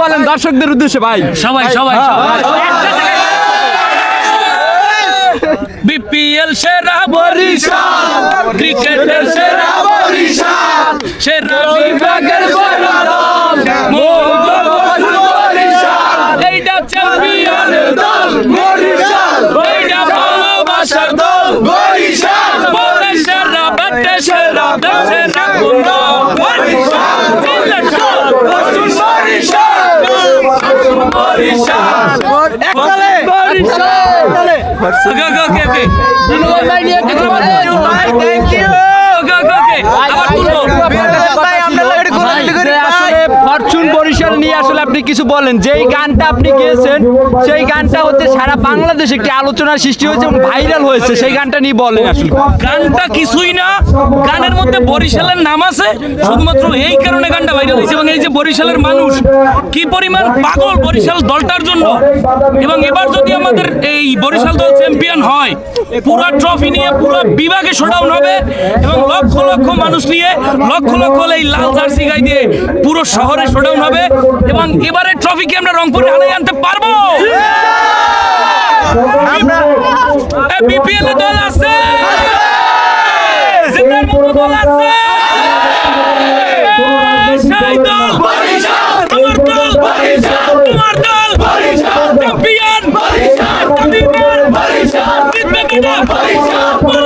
বলেন দর্শকদের উদ্দেশ্যে ভাই। সবাই সবাই সবাই। বিপিএল সেরা বরিশাল ক্রিকেটের সেরা বরিশাল সেরা বিভাগের সেরা দল মৌলভীবাজার বরিশাল। এইটা চ্যাম্পিয়ন দল বরিশাল। এইটা ভালোবাসার দল বরিশাল। বলে সেরা ব্যাটে সেরা সেরা কোন বরিশাল। বরিশাল। বরিশাল। ওকে ওকে ওকে ধন্যবাদ। ভাই নিয়ে কিছু বলেন থ্যাংক ইউ ওকে ওকে ওকে আবার তুলবো আসলে বরিশাল নিয়ে আসলে আপনি কিছু বলেন। যেই গানটা আপনি গেয়েছেন, সেই গানটা হচ্ছে সারা বাংলাদেশে একটি আলোচনার সৃষ্টি হয়েছে এবং ভাইরাল হয়েছে। সেই গানটা নিয়ে বলেন আসলে। গানটা কিছুই না, গানের মধ্যে বরিশালের নাম আছে, শুধুমাত্র এই কারণে গানটা ভাইরাল হয়েছে এবং এই যে বরিশালের মানুষ, কি পরিমাণ পাগল বরিশাল দলটার জন্য। এবং এবার যদি আমাদের এই বরিশাল দল চ্যাম্পিয়ন হয়, পুরো ট্রফি নিয়ে পুরো বিভাগে শোডাউন হবে এবং লক্ষ লক্ষ মানুষ নিয়ে লক্ষ লক্ষ এই লাল জার্সি গাই দিয়ে পুরো শহরে শোডাউন হবে। এবং এবারে ট্রফি কি আমরা রংপুরে হালাই আনতে পারব? বিপিএল দল আছে। জিন্দার দল আছে। সেই দল তোমার দল তোমার দল চ্যাম্পিয়ন চ্যাম্পিয়ন জিতবে